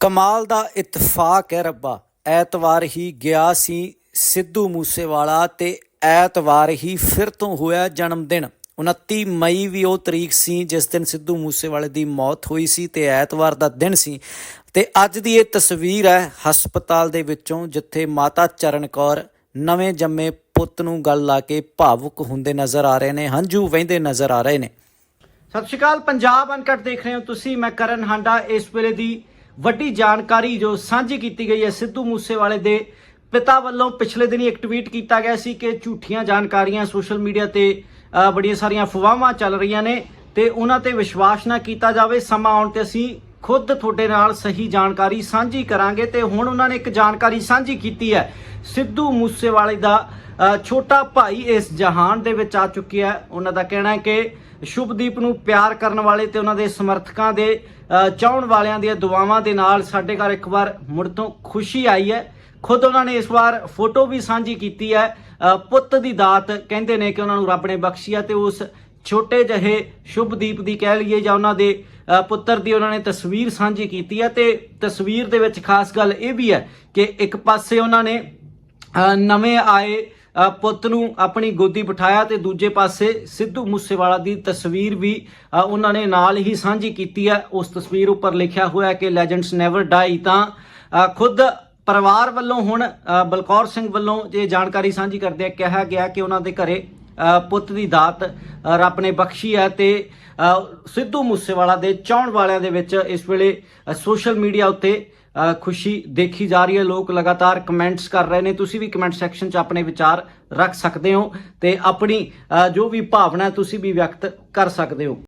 ਕਮਾਲ ਦਾ ਇਤਫਾਕ ਹੈ ਰੱਬਾ। ਐਤਵਾਰ ਹੀ ਗਿਆ ਸੀ ਸਿੱਧੂ ਮੂਸੇਵਾਲਾ ਤੇ ਐਤਵਾਰ ਹੀ ਫਿਰ ਤੋਂ ਹੋਇਆ ਜਨਮ ਦਿਨ 29 ਮਈ ਵੀ ਉਹ ਤਰੀਕ ਸੀ ਜਿਸ ਦਿਨ ਸਿੱਧੂ ਮੂਸੇਵਾਲੇ ਦੀ ਮੌਤ ਹੋਈ ਸੀ ਤੇ ਐਤਵਾਰ ਦਾ ਦਿਨ ਸੀ। ਤੇ ਅੱਜ ਦੀ ਇਹ ਤਸਵੀਰ ਹੈ ਹਸਪਤਾਲ ਦੇ ਵਿੱਚੋਂ ਜਿੱਥੇ ਮਾਤਾ ਚਰਨ ਕੌਰ ਨਵੇਂ ਜੰਮੇ ਪੁੱਤ ਨੂੰ ਗੱਲ ਲਾ ਕੇ ਭਾਵੁਕ ਹੁੰਦੇ ਨਜ਼ਰ ਆ ਰਹੇ ਨੇ, ਹੰਝੂ ਵਹਿੰਦੇ ਨਜ਼ਰ ਆ ਰਹੇ ਨੇ। ਸਤਿ ਸ਼੍ਰੀ ਅਕਾਲ, ਪੰਜਾਬ ਅਨਕਟ ਦੇਖ ਰਹੇ ਹੋ ਤੁਸੀਂ। ਮੈਂ ਕਰਨ ਹਾਂਡਾ। ਇਸ ਵੇਲੇ ਦੀ ਵੱਡੀ ਜਾਣਕਾਰੀ ਜੋ ਸਾਂਝੀ ਕੀਤੀ ਗਈ ਹੈ ਸਿੱਧੂ ਮੂਸੇਵਾਲੇ ਦੇ ਪਿਤਾ ਵੱਲੋਂ ਪਿਛਲੇ ਦਿਨੀ ਇੱਕ ਟਵੀਟ ਕੀਤਾ ਗਿਆ ਸੀ ਕਿ ਝੂਠੀਆਂ ਜਾਣਕਾਰੀਆਂ ਸੋਸ਼ਲ ਮੀਡੀਆ ਤੇ ਬੜੀਆਂ ਸਾਰੀਆਂ ਅਫਵਾਹਾਂ ਚੱਲ ਰਹੀਆਂ ਨੇ ਤੇ ਉਹਨਾਂ ਤੇ ਵਿਸ਼ਵਾਸ ਨਾ ਕੀਤਾ ਜਾਵੇ, ਸਮਾਂ ਆਉਣ ਤੇ ਅਸੀਂ ਖੁਦ ਤੁਹਾਡੇ ਨਾਲ ਸਹੀ ਜਾਣਕਾਰੀ ਸਾਂਝੀ ਕਰਾਂਗੇ ਤੇ ਹੁਣ ਉਹਨਾਂ ਨੇ ਇੱਕ ਜਾਣਕਾਰੀ ਸਾਂਝੀ ਕੀਤੀ ਹੈ। ਸਿੱਧੂ ਮੂਸੇਵਾਲੇ ਦਾ ਛੋਟਾ ਭਾਈ ਇਸ ਜਹਾਨ ਦੇ ਵਿੱਚ ਆ ਚੁੱਕਿਆ ਉਹਨਾਂ ਦਾ ਕਹਿਣਾ ਹੈ ਕਿ ਸ਼ੁਭਦੀਪ ਨੂੰ ਪਿਆਰ ਕਰਨ ਵਾਲੇ ਤੇ ਉਹਨਾਂ ਦੇ ਸਮਰਥਕਾਂ ਦੇ ਅ, ਚਾਹਣ ਵਾਲਿਆਂ ਦੀਆਂ ਦੁਆਵਾਂ ਦੇ ਨਾਲ ਸਾਡੇ ਘਰ ਇੱਕ ਵਾਰ ਮੁੜ ਤੋਂ ਖੁਸ਼ੀ ਆਈ ਹੈ। ਖੁਦ ਉਹਨਾਂ ਨੇ ਇਸ ਵਾਰ ਫੋਟੋ ਵੀ ਸਾਂਝੀ ਕੀਤੀ ਹੈ। ਪੁੱਤ ਦੀ ਦਾਤ ਕਹਿੰਦੇ ਨੇ ਕਿ ਉਹਨਾਂ ਨੂੰ ਰੱਬ ਨੇ ਬਖਸ਼ੀ ਹੈ ਤੇ ਉਸ ਛੋਟੇ ਜਿਹੇ ਸ਼ੁਭਦੀਪ ਦੀ ਕਹਿ ਲਈਏ ਜਾਂ ਉਹਨਾਂ ਦੇ ਪੁੱਤਰ ਦੀ ਉਹਨਾਂ ਨੇ ਤਸਵੀਰ ਸਾਂਝੀ ਕੀਤੀ ਹੈ ਤੇ ਤਸਵੀਰ ਦੇ ਵਿੱਚ ਖਾਸ ਗੱਲ ਇਹ ਵੀ ਹੈ ਕਿ ਇੱਕ ਪਾਸੇ ਉਹਨਾਂ ਨੇ ਨਵੇਂ ਆਏ ਪੁੱਤ ਨੂੰ ਆਪਣੀ ਗੋਦੀ ਬਿਠਾਇਆ ਤੇ ਦੂਜੇ ਪਾਸੇ ਸਿੱਧੂ ਮੂਸੇਵਾਲਾ ਦੀ ਤਸਵੀਰ ਵੀ ਉਹਨਾਂ ਨੇ ਨਾਲ ਹੀ ਸਾਂਝੀ ਕੀਤੀ ਹੈ ਉਸ ਤਸਵੀਰ ਉੱਪਰ ਲਿਖਿਆ ਹੋਇਆ ਹੈ ਕਿ ਲੈਜੈਂਡਸ ਨੈਵਰ ਡਾਈ ਤਾਂ ਖੁਦ ਪਰਿਵਾਰ ਵੱਲੋਂ ਹੁਣ ਬਲਕੌਰ ਸਿੰਘ ਵੱਲੋਂ ਇਹ ਜਾਣਕਾਰੀ ਸਾਂਝੀ ਕਰਦੇ ਕਿਹਾ ਗਿਆ ਕਿ ਉਹਨਾਂ ਦੇ ਘਰੇ ਪੁੱਤ ਦੀ ਦਾਤ ਅ, ਰੱਬ ਨੇ ਬਖਸ਼ੀ ਹੈ ਤੇ ਸਿੱਧੂ ਮੂਸੇਵਾਲਾ ਦੇ ਚਾਹਣ ਵਾਲਿਆਂ ਦੇ ਵਿੱਚ ਇਸ ਵੇਲੇ ਸੋਸ਼ਲ ਮੀਡੀਆ ਉੱਤੇ ਖੁਸ਼ੀ ਦੇਖੀ ਜਾ ਰਹੀ ਹੈ। ਲੋਕ ਲਗਾਤਾਰ ਕਮੈਂਟਸ ਕਰ ਰਹੇ ਨੇ। ਤੁਸੀਂ ਵੀ ਕਮੈਂਟ ਸੈਕਸ਼ਨ 'ਚ ਆਪਣੇ ਵਿਚਾਰ ਰੱਖ ਸਕਦੇ ਹੋ ਤੇ ਆਪਣੀ ਜੋ ਵੀ ਭਾਵਨਾ ਤੁਸੀਂ ਵੀ ਵਿਅਕਤ ਕਰ ਸਕਦੇ ਹੋ।